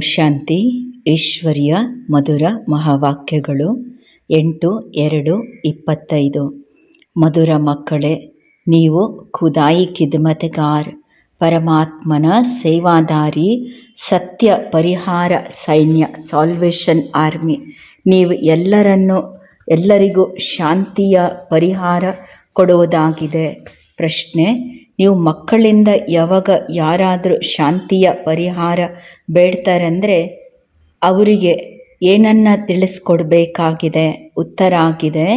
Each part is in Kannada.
ಶಾಂತಿ ಈಶ್ವರ್ಯ ಮಧುರ ಮಹಾವಾಕ್ಯಗಳು, ಎಂಟು, ಎರಡು, ಇಪ್ಪತ್ತೈದು. ಮಧುರ ಮಕ್ಕಳೇ, ನೀವು ಖುದಾಯಿ ಖಿದ್ಮತ್ಗಾರ್, ಪರಮಾತ್ಮನ ಸೇವಾದಾರಿ, ಸತ್ಯ ಪರಿಹಾರ ಸೈನ್ಯ ಸಾಲ್ವೇಷನ್ ಆರ್ಮಿ. ನೀವು ಎಲ್ಲರನ್ನು, ಎಲ್ಲರಿಗೂ ಶಾಂತಿಯ ಪರಿಹಾರ ಕೊಡುವುದಾಗಿದೆ. ಪ್ರಶ್ನೆ, ನೀವು ಮಕ್ಕಳಿಂದ ಯಾವಾಗ ಯಾರಾದರೂ ಶಾಂತಿಯ ಪರಿಹಾರ ಬೇಡ್ತಾರಂದರೆ ಅವರಿಗೆ ಏನನ್ನ ತಿಳಿಸ್ಕೊಡ್ಬೇಕಾಗಿದೆ ಉತ್ತರ ಆಗಿದೆ.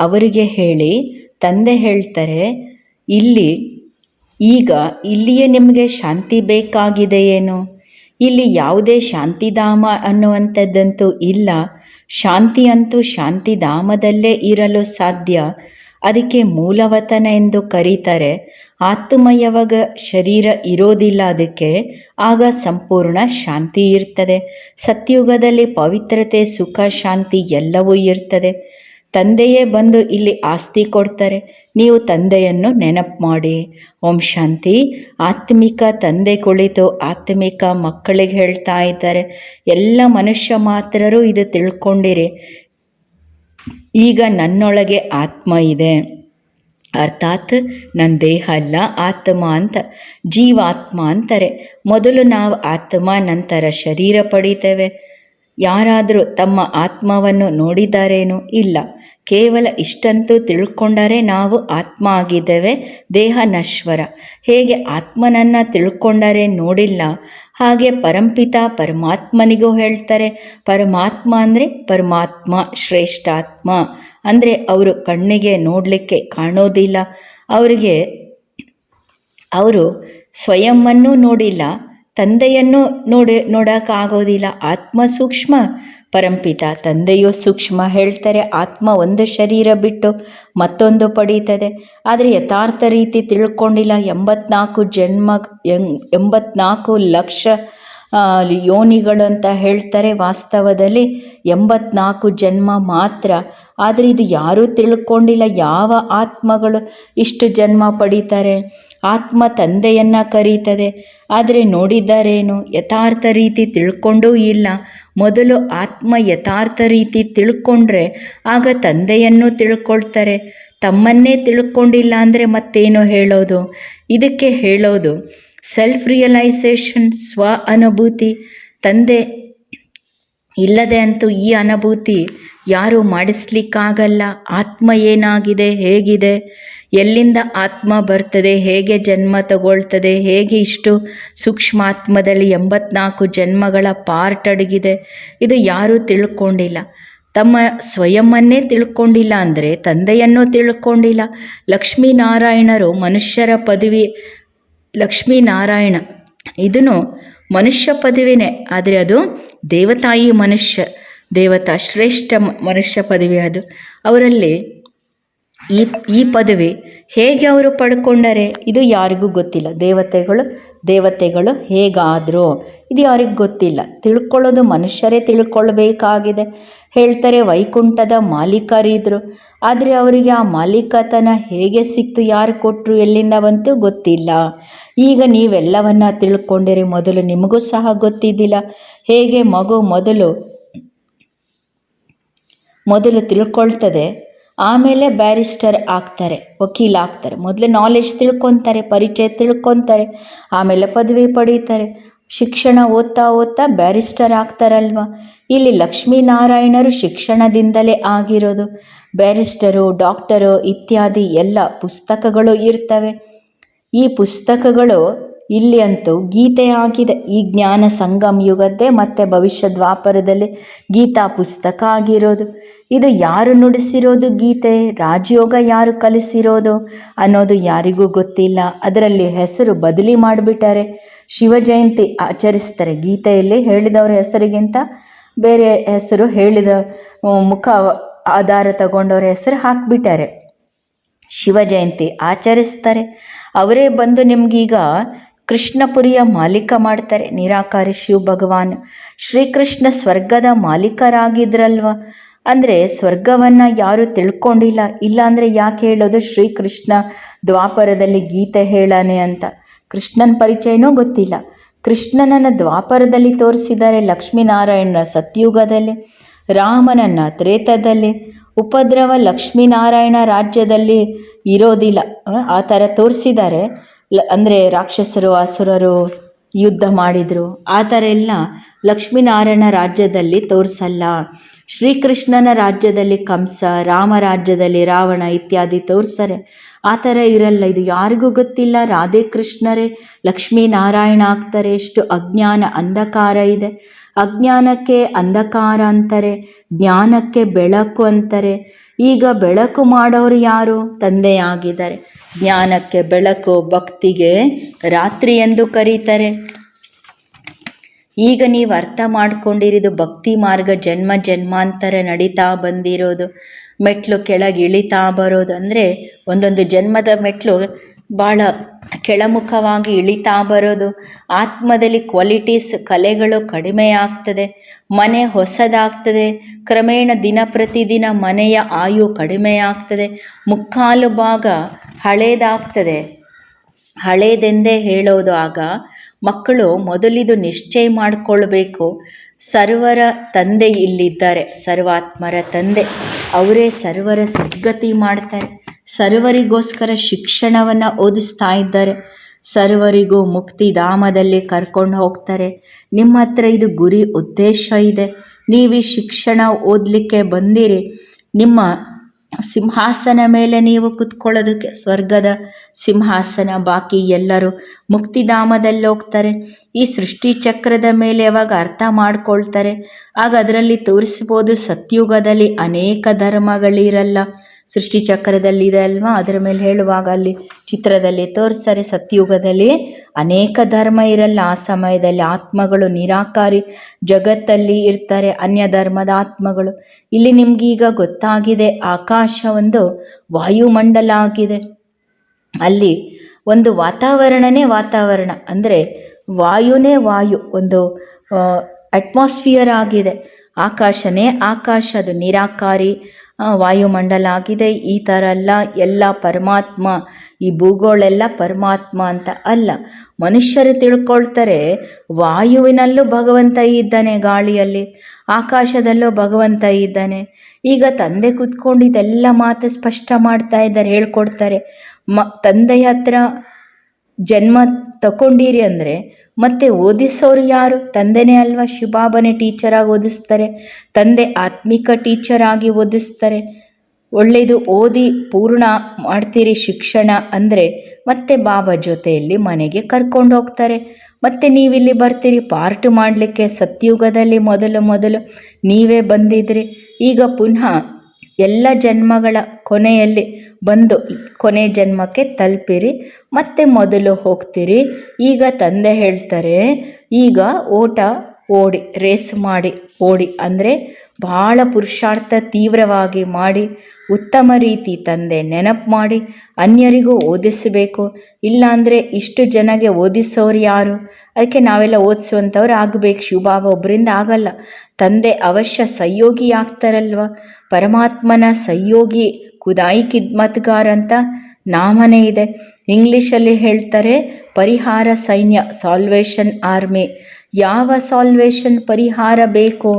ಅವರಿಗೆ ಹೇಳಿ, ತಂದೆ ಹೇಳ್ತಾರೆ, ಇಲ್ಲಿ, ಈಗ ಇಲ್ಲಿಯೇ ನಿಮಗೆ ಶಾಂತಿ ಬೇಕಾಗಿದೆಯೇನು ಇಲ್ಲಿ ಯಾವುದೇ ಶಾಂತಿಧಾಮ ಅನ್ನುವಂಥದ್ದಂತೂ ಇಲ್ಲ. ಶಾಂತಿ ಅಂತೂ ಶಾಂತಿಧಾಮದಲ್ಲೇ ಇರಲು ಸಾಧ್ಯ. ಅದಕ್ಕೆ ಮೂಲವತನ ಎಂದು ಕರೀತಾರೆ ಆತ್ಮ ಯಾವಾಗ ಶರೀರ ಇರೋದಿಲ್ಲ ಅದಕ್ಕೆ, ಆಗ ಸಂಪೂರ್ಣ ಶಾಂತಿ ಇರ್ತದೆ. ಸತ್ಯುಗದಲ್ಲಿ ಪವಿತ್ರತೆ, ಸುಖ, ಶಾಂತಿ ಎಲ್ಲವೂ ಇರ್ತದೆ. ತಂದೆಯೇ ಬಂದು ಇಲ್ಲಿ ಆಸ್ತಿ ಕೊಡ್ತಾರೆ, ನೀವು ತಂದೆಯನ್ನು ನೆನಪು ಮಾಡಿ. ಓಂ ಶಾಂತಿ. ಆತ್ಮಿಕ ತಂದೆ ಕುಳಿತು ಆತ್ಮಿಕ ಮಕ್ಕಳಿಗೆ ಹೇಳ್ತಾ ಇದ್ದಾರೆ. ಎಲ್ಲ ಮನುಷ್ಯ ಮಾತ್ರರು ಇದು ತಿಳ್ಕೊಂಡಿರಿ. ಈಗ ನನ್ನೊಳಗೆ ಆತ್ಮ ಇದೆ. ಅರ್ಥಾತ್ ನನ್ನ ದೇಹ ಅಲ್ಲ, ಆತ್ಮ ಅಂತ, ಜೀವಾತ್ಮ ಅಂತಾರೆ. ಮೊದಲು ನಾವು ಆತ್ಮ, ನಂತರ ಶರೀರ ಪಡಿತೇವೆ. ಯಾರಾದರೂ ತಮ್ಮ ಆತ್ಮವನ್ನು ನೋಡಿದ್ದಾರೇನು ಇಲ್ಲ. ಕೇವಲ ಇಷ್ಟಂತೂ ತಿಳ್ಕೊಂಡರೆ ನಾವು ಆತ್ಮ ಆಗಿದ್ದೇವೆ, ದೇಹ ನಶ್ವರ. ಹೇಗೆ ಆತ್ಮನನ್ನು ತಿಳ್ಕೊಂಡರೆ ನೋಡಿಲ್ಲ ಹಾಗೆ ಪರಂಪಿತ ಪರಮಾತ್ಮನಿಗೂ ಹೇಳ್ತಾರೆ. ಪರಮಾತ್ಮ ಅಂದರೆ ಪರಮಾತ್ಮ ಶ್ರೇಷ್ಠಾತ್ಮ. ಅಂದರೆ ಅವರು ಕಣ್ಣಿಗೆ ನೋಡಲಿಕ್ಕೆ ಕಾಣೋದಿಲ್ಲ. ಅವರಿಗೆ ಅವರು ಸ್ವಯಂವನ್ನು ನೋಡಿಲ್ಲ, ತಂದೆಯನ್ನು ನೋಡಿ ನೋಡೋಕ್ಕಾಗೋದಿಲ್ಲ. ಆತ್ಮ ಸೂಕ್ಷ್ಮ ಪರಂಪಿತ ತಂದೆಯೋ ಸೂಕ್ಷ್ಮ ಹೇಳ್ತಾರೆ, ಆತ್ಮ ಒಂದು ಶರೀರ ಬಿಟ್ಟು ಮತ್ತೊಂದು ಪಡೀತದೆ. ಆದರೆ ಯಥಾರ್ಥ ರೀತಿ ತಿಳ್ಕೊಂಡಿಲ್ಲ. ಎಂಬತ್ನಾಲ್ಕು ಜನ್ಮ ಎಂಬತ್ನಾಲ್ಕು ಲಕ್ಷ ಯೋನಿಗಳು ಅಂತ ಹೇಳ್ತಾರೆ ವಾಸ್ತವದಲ್ಲಿ ಎಂಬತ್ನಾಲ್ಕು ಜನ್ಮ ಮಾತ್ರ. ಆದರೆ ಇದು ಯಾರೂ ತಿಳ್ಕೊಂಡಿಲ್ಲ. ಯಾವ ಆತ್ಮಗಳು ಇಷ್ಟು ಜನ್ಮ ಪಡೀತಾರೆ? ಆತ್ಮ ತಂದೆಯನ್ನು ಕರೀತದೆ. ಆದರೆ ನೋಡಿದ್ದಾರೇನು? ಯಥಾರ್ಥ ರೀತಿ ತಿಳ್ಕೊಂಡೂ ಇಲ್ಲ. ಮೊದಲು ಆತ್ಮ ಯಥಾರ್ಥ ರೀತಿ ತಿಳ್ಕೊಂಡ್ರೆ ಆಗ ತಂದೆಯನ್ನು ತಿಳ್ಕೊಳ್ತಾರೆ. ತಮ್ಮನ್ನೇ ತಿಳ್ಕೊಂಡಿಲ್ಲ ಅಂದರೆ ಮತ್ತೇನೋ ಹೇಳೋದು? ಇದಕ್ಕೆ ಹೇಳೋದು ಸೆಲ್ಫ್ ರಿಯಲೈಸೇಷನ್ ಸ್ವ ಅನುಭೂತಿ. ತಂದೆ, ಇಲ್ಲದೆ ಅಂತೂ ಈ ಅನುಭೂತಿ ಯಾರೂ ಮಾಡಿಸ್ಲಿಕ್ಕಾಗಲ್ಲ. ಆತ್ಮ ಏನಾಗಿದೆ, ಹೇಗಿದೆ? ಎಲ್ಲಿಂದ ಆತ್ಮ ಬರ್ತದೆ, ಹೇಗೆ ಜನ್ಮ ತಗೊಳ್ತದೆ, ಹೇಗೆ ಇಷ್ಟು ಸೂಕ್ಷ್ಮಾತ್ಮದಲ್ಲಿ ಎಂಬತ್ನಾಲ್ಕು ಜನ್ಮಗಳ ಪಾರ್ಟ್ ಅಡಗಿದೆ, ಇದು ಯಾರೂ ತಿಳ್ಕೊಂಡಿಲ್ಲ. ತಮ್ಮ ಸ್ವಯಂನ್ನೇ ತಿಳ್ಕೊಂಡಿಲ್ಲ ಅಂದರೆ ತಂದೆಯನ್ನು ತಿಳ್ಕೊಂಡಿಲ್ಲ. ಲಕ್ಷ್ಮೀನಾರಾಯಣರು ಮನುಷ್ಯರ ಪದವಿ, ಲಕ್ಷ್ಮೀನಾರಾಯಣ, ಇದನ್ನು ಮನುಷ್ಯ ಪದವಿನೇ, ಆದರೆ ಅದು ದೇವತಾಯಿ ಮನುಷ್ಯ, ದೇವತಾ ಶ್ರೇಷ್ಠ ಮನುಷ್ಯ ಪದವಿ ಅದು. ಅವರಲ್ಲಿ ಈ ಈ ಪದವಿ ಹೇಗೆ ಅವರು ಪಡ್ಕೊಂಡರೆ, ಇದು ಯಾರಿಗೂ ಗೊತ್ತಿಲ್ಲ. ದೇವತೆಗಳು ದೇವತೆಗಳು ಹೇಗಾದರು, ಇದು ಯಾರಿಗೂ ಗೊತ್ತಿಲ್ಲ. ತಿಳ್ಕೊಳ್ಳೋದು ಮನುಷ್ಯರೇ ತಿಳ್ಕೊಳ್ಬೇಕಾಗಿದೆ. ಹೇಳ್ತಾರೆ, ವೈಕುಂಠದ ಮಾಲೀಕರಿದ್ರು. ಆದರೆ ಅವರಿಗೆ ಆ ಮಾಲೀಕತನ ಹೇಗೆ ಸಿಕ್ತು, ಯಾರು ಕೊಟ್ಟರು ಎಲ್ಲಿಂದ ಬಂತು ಗೊತ್ತಿಲ್ಲ. ಈಗ ನೀವೆಲ್ಲವನ್ನ ತಿಳ್ಕೊಂಡಿರಿ, ಮೊದಲು ನಿಮಗೂ ಸಹ ಗೊತ್ತಿದ್ದಿಲ್ಲ. ಹೇಗೆ ಮಗು ಮೊದಲು ಮೊದಲು ತಿಳ್ಕೊಳ್ತದೆ ಆಮೇಲೆ ಬ್ಯಾರಿಸ್ಟರ್ ಆಗ್ತಾರೆ, ವಕೀಲ ಆಗ್ತಾರೆ. ಮೊದಲು ನಾಲೆಜ್ ತಿಳ್ಕೊತಾರೆ, ಪರಿಚಯ ತಿಳ್ಕೊತಾರೆ, ಆಮೇಲೆ ಪದವಿ ಪಡೀತಾರೆ. ಶಿಕ್ಷಣ ಓದ್ತಾ ಓದ್ತಾ ಬ್ಯಾರಿಸ್ಟರ್ ಆಗ್ತಾರಲ್ವ? ಇಲ್ಲಿ ಲಕ್ಷ್ಮೀನಾರಾಯಣರು ಶಿಕ್ಷಣದಿಂದಲೇ ಆಗಿರೋದು. ಬ್ಯಾರಿಸ್ಟರು ಡಾಕ್ಟರು ಇತ್ಯಾದಿ ಎಲ್ಲ ಪುಸ್ತಕಗಳು ಇರ್ತವೆ. ಈ ಪುಸ್ತಕಗಳು ಇಲ್ಲಿ ಅಂತೂ ಗೀತೆ ಆಗಿದೆ. ಈ ಜ್ಞಾನ ಸಂಗಮ್ ಯುಗದ್ದೇ ಮತ್ತೆ ಭವಿಷ್ಯ ದ್ವಾಪರದಲ್ಲಿ ಗೀತಾ ಪುಸ್ತಕ ಆಗಿರೋದು. ಇದು ಯಾರು ನುಡಿಸಿರೋದು ಗೀತೆ? ರಾಜಯೋಗ ಯಾರು ಕಲಿಸಿರೋದು? ಅನ್ನೋದು ಯಾರಿಗೂ ಗೊತ್ತಿಲ್ಲ. ಅದರಲ್ಲಿ ಹೆಸರು ಬದಲಿ ಮಾಡಿಬಿಟ್ಟಾರೆ. ಶಿವ ಜಯಂತಿ ಆಚರಿಸ್ತಾರೆ ಗೀತೆಯಲ್ಲಿ ಹೇಳಿದವರ ಹೆಸರಿಗಿಂತ. ಬೇರೆ ಹೆಸರು ಹೇಳಿದ ಮುಖ ಆಧಾರ ತಗೊಂಡವ್ರ ಹೆಸರು ಹಾಕ್ಬಿಟ್ಟಾರೆ. ಶಿವ ಜಯಂತಿ ಆಚರಿಸ್ತಾರೆ. ಅವರೇ ಬಂದು ನಿಮ್ಗೀಗ ಕೃಷ್ಣಪುರಿಯ ಮಾಲೀಕ ಮಾಡ್ತಾರೆ. ನಿರಾಕಾರಿ ಶಿವ ಭಗವಾನ್. ಶ್ರೀಕೃಷ್ಣ ಸ್ವರ್ಗದ ಮಾಲೀಕರಾಗಿದ್ರಲ್ವ? ಅಂದರೆ ಸ್ವರ್ಗವನ್ನು ಯಾರು ತಿಳ್ಕೊಂಡಿಲ್ಲ ಇಲ್ಲ ಅಂದ್ರೆ ಯಾಕೆ ಹೇಳೋದು? ಶ್ರೀಕೃಷ್ಣ ದ್ವಾಪರದಲ್ಲಿ ಗೀತೆ ಹೇಳಾನೆ ಅಂತ. ಕೃಷ್ಣನ ಪರಿಚಯನೂ ಗೊತ್ತಿಲ್ಲ. ಕೃಷ್ಣನನ್ನು ದ್ವಾಪರದಲ್ಲಿ ತೋರಿಸಿದ್ದಾರೆ ಲಕ್ಷ್ಮೀನಾರಾಯಣನ ಸತ್ಯುಗದಲ್ಲಿ ರಾಮನನ್ನ ತ್ರೇತದಲ್ಲಿ. ಉಪದ್ರವ ಲಕ್ಷ್ಮೀನಾರಾಯಣ ರಾಜ್ಯದಲ್ಲಿ ಇರೋದಿಲ್ಲ. ಆ, ಥರ ತೋರಿಸಿದ್ದಾರೆ. ಲ ಅಂದರೆ ರಾಕ್ಷಸರು ಅಸುರರು ಯುದ್ಧ ಮಾಡಿದರು. ಆ ಥರ ಎಲ್ಲ ಲಕ್ಷ್ಮೀನಾರಾಯಣ ರಾಜ್ಯದಲ್ಲಿ ತೋರಿಸಲ್ಲ. ಶ್ರೀಕೃಷ್ಣನ ರಾಜ್ಯದಲ್ಲಿ ಕಂಸ, ರಾಮ ರಾಜ್ಯದಲ್ಲಿ ರಾವಣ ಇತ್ಯಾದಿ ತೋರಿಸ್ತಾರೆ ಆ ಥರ ಇರಲ್ಲ, ಇದು ಯಾರಿಗೂ ಗೊತ್ತಿಲ್ಲ. ರಾಧೆ ಕೃಷ್ಣರೇ, ಲಕ್ಷ್ಮೀನಾರಾಯಣ ಆಗ್ತಾರೆ. ಎಷ್ಟು ಅಜ್ಞಾನ ಅಂಧಕಾರ ಇದೆ. ಅಜ್ಞಾನಕ್ಕೆ ಅಂಧಕಾರ ಅಂತಾರೆ ಜ್ಞಾನಕ್ಕೆ ಬೆಳಕು ಅಂತಾರೆ. ಈಗ ಬೆಳಕು ಮಾಡೋರು ಯಾರು? ತಂದೆಯಾಗಿದ್ದಾರೆ. ಜ್ಞಾನಕ್ಕೆ ಬೆಳಕು ಭಕ್ತಿಗೆ ರಾತ್ರಿ ಎಂದು ಕರೀತಾರೆ. ಈಗ ನೀವು ಅರ್ಥ ಮಾಡ್ಕೊಂಡಿರೋದು ಭಕ್ತಿ ಮಾರ್ಗ, ಜನ್ಮ ಜನ್ಮಾಂತರ ನಡೀತಾ ಬಂದಿರೋದು. ಮೆಟ್ಲು ಕೆಳಗೆ ಇಳಿತಾ ಬರೋದು ಅಂದರೆ ಒಂದೊಂದು ಜನ್ಮದ ಮೆಟ್ಲು ಭಾಳ ಕೆಳಮುಖವಾಗಿ ಇಳಿತಾ ಬರೋದು. ಆತ್ಮದಲ್ಲಿ ಕ್ವಾಲಿಟೀಸ್ ಕಲೆಗಳು ಕಡಿಮೆ ಆಗ್ತದೆ. ಮನೆ ಹೊಸದಾಗ್ತದೆ. ಕ್ರಮೇಣ ದಿನ ಪ್ರತಿದಿನ ಮನೆಯ ಆಯು ಕಡಿಮೆ ಆಗ್ತದೆ. ಮುಕ್ಕಾಲು ಭಾಗ ಹಳೇದಾಗ್ತದೆ. ಹಳೇದೆಂದೇ ಹೇಳೋದು ಆಗ ಮಕ್ಕಳು ಮೊದಲಿದು ನಿಶ್ಚಯ ಮಾಡಿಕೊಳ್ಬೇಕು. ಸರ್ವರ ತಂದೆ ಇಲ್ಲಿದ್ದಾರೆ. ಸರ್ವಾತ್ಮರ ತಂದೆ. ಅವರೇ ಸರ್ವರ ಸದ್ಗತಿ ಮಾಡ್ತಾರೆ. ಸರ್ವರಿಗೋಸ್ಕರ ಶಿಕ್ಷಣವನ್ನು ಓದಿಸ್ತಾ ಇದ್ದಾರೆ. ಸರ್ವರಿಗೂ ಮುಕ್ತಿಧಾಮದಲ್ಲಿ ಕರ್ಕೊಂಡು ಹೋಗ್ತಾರೆ. ನಿಮ್ಮ ಹತ್ರ ಇದು ಗುರಿ ಉದ್ದೇಶ ಇದೆ. ನೀವು ಶಿಕ್ಷಣ ಓದಲಿಕ್ಕೆ ಬಂದಿರಿ. ನಿಮ್ಮ ಸಿಂಹಾಸನ ಮೇಲೆ ನೀವು ಕುತ್ಕೊಳ್ಳೋದಕ್ಕೆ ಸ್ವರ್ಗದ ಸಿಂಹಾಸನ ಬಾಕಿ ಎಲ್ಲರೂ ಮುಕ್ತಿಧಾಮದಲ್ಲಿ ಹೋಗ್ತಾರೆ. ಈ ಸೃಷ್ಟಿ ಚಕ್ರದ ಮೇಲೆ ಯಾವಾಗ ಅರ್ಥ ಮಾಡ್ಕೊಳ್ತಾರೆ? ಆಗ ಅದರಲ್ಲಿ ತೋರಿಸ್ಬೋದು ಸತ್ಯುಗದಲ್ಲಿ ಅನೇಕ ಧರ್ಮಗಳಿರಲ್ಲ. ಸೃಷ್ಟಿ ಚಕ್ರದಲ್ಲಿ ಇದೆ ಅಲ್ವಾ? ಅದರ ಮೇಲೆ ಹೇಳುವಾಗ ಅಲ್ಲಿ ಚಿತ್ರದಲ್ಲಿ ತೋರಿಸ್ತಾರೆ, ಸತ್ಯುಗದಲ್ಲಿ ಅನೇಕ ಧರ್ಮ ಇರಲ್ಲ. ಆ ಸಮಯದಲ್ಲಿ ಆತ್ಮಗಳು ನಿರಾಕಾರಿ ಜಗತ್ತಲ್ಲಿ ಇರ್ತಾರೆ ಅನ್ಯ ಧರ್ಮದ ಆತ್ಮಗಳು. ಇಲ್ಲಿ ನಿಮ್ಗೀಗ ಗೊತ್ತಾಗಿದೆ, ಆಕಾಶ ಒಂದು ವಾಯುಮಂಡಲ ಆಗಿದೆ. ಅಲ್ಲಿ ಒಂದು ವಾತಾವರಣನೇ ವಾತಾವರಣ. ಅಂದರೆ ವಾಯುನೇ ವಾಯು, ಒಂದು ಅಟ್ಮಾಸ್ಫಿಯರ್ ಆಗಿದೆ. ಆಕಾಶನೇ ಆಕಾಶ, ಅದು ನಿರಾಕಾರಿ ವಾಯುಮಂಡಲ ಆಗಿದೆ. ಈ ಥರ ಎಲ್ಲ ಎಲ್ಲ ಪರಮಾತ್ಮ, ಈ ಭೂಗೋಳೆಲ್ಲ ಪರಮಾತ್ಮ ಅಂತ ಅಲ್ಲ. ಮನುಷ್ಯರು ತಿಳ್ಕೊಳ್ತಾರೆ, ವಾಯುವಿನಲ್ಲೂ ಭಗವಂತ ಇದ್ದಾನೆ ಗಾಳಿಯಲ್ಲಿ, ಆಕಾಶದಲ್ಲೂ ಭಗವಂತ ಇದ್ದಾನೆ. ಈಗ ತಂದೆ ಕುತ್ಕೊಂಡು ಇದೆಲ್ಲ ಮಾತು ಸ್ಪಷ್ಟ ಮಾಡ್ತಾ ಇದ್ದಾರೆ, ಹೇಳ್ಕೊಡ್ತಾರೆ. ಮ, ತಂದೆಯ ಹತ್ರ ಜನ್ಮ ತಕೊಂಡಿರಿ ಅಂದರೆ ಮತ್ತೆ ಓದಿಸೋರು ಯಾರು? ತಂದೆನೇ ಅಲ್ವಾ ಶುಭಾಬನೆ ಟೀಚರಾಗಿ ಓದಿಸ್ತಾರೆ. ತಂದೆ ಆತ್ಮಿಕ ಟೀಚರ್ ಆಗಿ ಓದಿಸ್ತಾರೆ. ಒಳ್ಳೆಯದು ಓದಿ ಪೂರ್ಣ ಮಾಡ್ತೀರಿ ಶಿಕ್ಷಣ ಅಂದರೆ ಮತ್ತೆ ಬಾಬಾ ಜೊತೆಯಲ್ಲಿ ಮನೆಗೆ ಕರ್ಕೊಂಡು ಹೋಗ್ತಾರೆ. ಮತ್ತೆ ನೀವಿಲ್ಲಿ ಬರ್ತೀರಿ, ಪಾರ್ಟ್ ಮಾಡಲಿಕ್ಕೆ ಸತ್ಯುಗದಲ್ಲಿ ಮೊದಲು ಮೊದಲು ನೀವೇ ಬಂದಿದ್ರಿ. ಈಗ ಪುನಃ ಎಲ್ಲ ಜನ್ಮಗಳ ಕೊನೆಯಲ್ಲಿ ಬಂದು ಕೊನೆ ಜನ್ಮಕ್ಕೆ ತಲುಪಿರಿ, ಮತ್ತೆ ಮೊದಲು ಹೋಗ್ತೀರಿ. ಈಗ ತಂದೆ ಹೇಳ್ತಾರೆ, ಈಗ ಓಟ ಓಡಿ, ರೇಸ್ ಮಾಡಿ, ಓಡಿ ಅಂದರೆ ಬಹಳ ಪುರುಷಾರ್ಥ ತೀವ್ರವಾಗಿ ಮಾಡಿ, ಉತ್ತಮ ರೀತಿ ತಂದೆ ನೆನಪು ಮಾಡಿ, ಅನ್ಯರಿಗೂ ಓದಿಸಬೇಕು. ಇಲ್ಲಾಂದರೆ ಇಷ್ಟು ಜನಗೆ ಓದಿಸೋರು ಯಾರು? ಅದಕ್ಕೆ ನಾವೆಲ್ಲ ಓದಿಸುವಂಥವ್ರು ಆಗಬೇಕು ಶುಭಾವ ಒಬ್ಬರಿಂದ ಆಗಲ್ಲ. ತಂದೆ ಅವಶ್ಯ ಸಹಯೋಗಿ ಆಗ್ತಾರಲ್ವ? ಪರಮಾತ್ಮನ ಸಹಯೋಗಿ ಖುದಾಯಿ ಕಿದ್ಮತ್ಗಾರ್ ಅಂತ ನಾಮನೇ ಇದೆ. ಇಂಗ್ಲಿಷಲ್ಲಿ ಹೇಳ್ತಾರೆ, ಪರಿಹಾರ ಸೈನ್ಯ ಸಾಲ್ವೇಷನ್ ಆರ್ಮಿ ಯಾವ ಸಾಲ್ವೇಷನ್ ಪರಿಹಾರ ಬೇಕು?